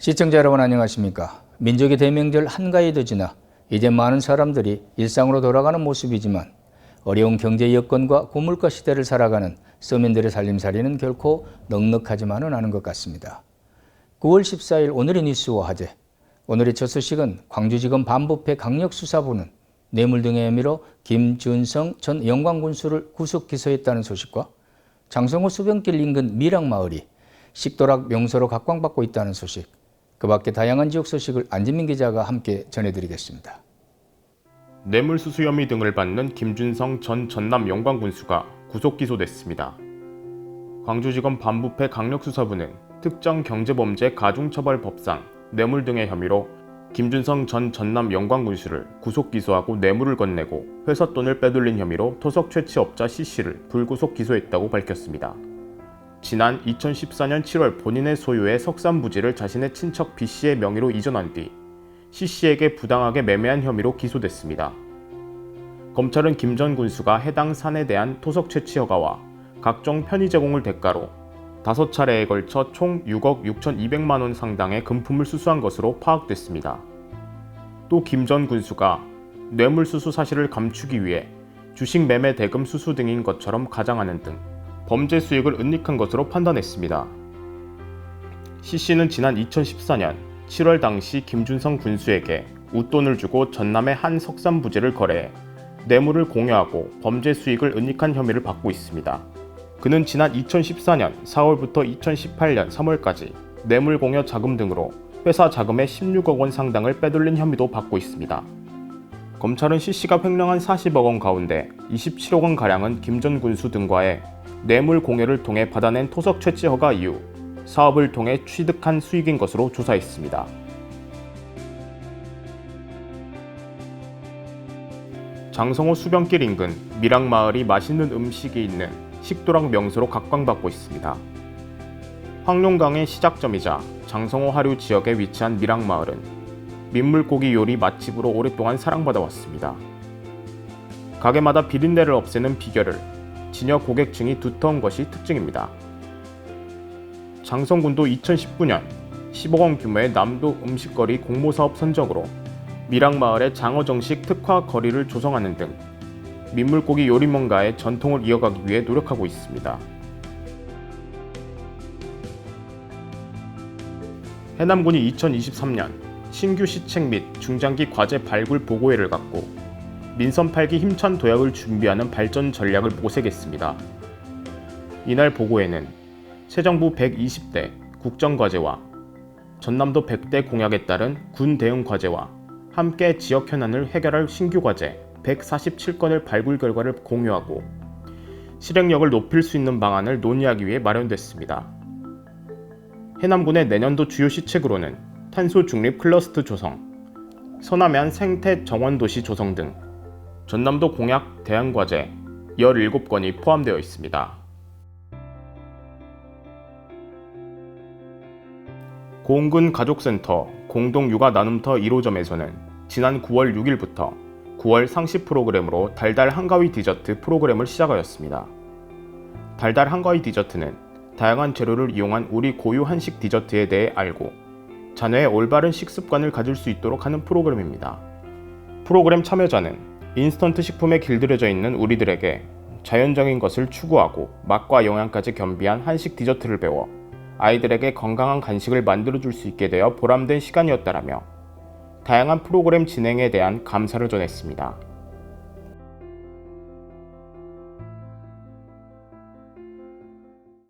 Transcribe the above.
시청자 여러분 안녕하십니까? 민족의 대명절 한가위도 지나 이제 많은 사람들이 일상으로 돌아가는 모습이지만 어려운 경제 여건과 고물가 시대를 살아가는 서민들의 살림살이는 결코 넉넉하지만은 않은 것 같습니다. 9월 14일 오늘의 뉴스와 화제. 오늘의 첫 소식은 광주지검 반부패 강력수사부는 뇌물 등의 혐의로 김준성 전 영광군수를 구속 기소했다는 소식과 장성호 수변길 인근 미랑마을이 식도락 명소로 각광받고 있다는 소식, 그 밖에 다양한 지역 소식을 안진민 기자가 함께 전해드리겠습니다. 뇌물수수 혐의 등을 받는 김준성 전 전남 영광군수가 구속 기소됐습니다. 광주지검 반부패 강력수사부는 특정 경제범죄 가중처벌법상 뇌물 등의 혐의로 김준성 전 전남 영광군수를 구속 기소하고 뇌물을 건네고 회사 돈을 빼돌린 혐의로 토속 채취업자 C씨를 불구속 기소했다고 밝혔습니다. 지난 2014년 7월 본인의 소유의 석산 부지를 자신의 친척 B씨의 명의로 이전한 뒤 C씨에게 부당하게 매매한 혐의로 기소됐습니다. 검찰은 김 전 군수가 해당 산에 대한 토속 채취 허가와 각종 편의 제공을 대가로 다섯 차례에 걸쳐 총 6억 6,200만 원 상당의 금품을 수수한 것으로 파악됐습니다. 또 김 전 군수가 뇌물 수수 사실을 감추기 위해 주식 매매 대금 수수 등인 것처럼 가장하는 등 범죄 수익을 은닉한 것으로 판단했습니다. C 씨는 지난 2014년 7월 당시 김준성 군수에게 웃돈을 주고 전남의 한 석산 부지를 거래해 뇌물을 공여하고 범죄 수익을 은닉한 혐의를 받고 있습니다. 그는 지난 2014년 4월부터 2018년 3월까지 뇌물 공여 자금 등으로 회사 자금의 16억 원 상당을 빼돌린 혐의도 받고 있습니다. 검찰은 C씨가 횡령한 40억 원 가운데 27억 원 가량은 김 전 군수 등과의 뇌물 공여를 통해 받아낸 토속 채취 허가 이후 사업을 통해 취득한 수익인 것으로 조사했습니다. 장성호 수변길 인근 미랑마을이 맛있는 음식이 있는 식도락 명소로 각광받고 있습니다. 황룡강의 시작점이자 장성호 하류 지역에 위치한 미랑마을은 민물고기 요리 맛집으로 오랫동안 사랑받아 왔습니다. 가게마다 비린내를 없애는 비결을 진여 고객층이 두터운 것이 특징입니다. 장성군도 2019년 10억 원 규모의 남도 음식거리 공모사업 선정으로 미랑마을의 장어정식 특화 거리를 조성하는 등 민물고기 요리mon가의 전통을 이어가기 위해 노력하고 있습니다. 해남군이 2023년 신규 시책 및 중장기 과제 발굴 보고회를 갖고 민선 8기 힘찬 도약을 준비하는 발전 전략을 모색했습니다. 이날 보고회는 새 정부 120대 국정과제와 전남도 100대 공약에 따른 군 대응 과제와 함께 지역 현안을 해결할 신규 과제 147건을 발굴 결과를 공유하고 실행력을 높일 수 있는 방안을 논의하기 위해 마련됐습니다. 해남군의 내년도 주요 시책으로는 탄소 중립 클러스터 조성, 서남해안 생태 정원 도시 조성 등 전남도 공약 대안 과제 17건이 포함되어 있습니다. 고흥군 가족센터 공동 육아 나눔터 1호점에서는 지난 9월 6일부터 9월 상시 프로그램으로 달달 한가위 디저트 프로그램을 시작하였습니다. 달달 한가위 디저트는 다양한 재료를 이용한 우리 고유 한식 디저트에 대해 알고 자녀의 올바른 식습관을 가질 수 있도록 하는 프로그램입니다. 프로그램 참여자는 인스턴트 식품에 길들여져 있는 우리들에게 자연적인 것을 추구하고 맛과 영양까지 겸비한 한식 디저트를 배워 아이들에게 건강한 간식을 만들어 줄 수 있게 되어 보람된 시간이었다라며 다양한 프로그램 진행에 대한 감사를 전했습니다.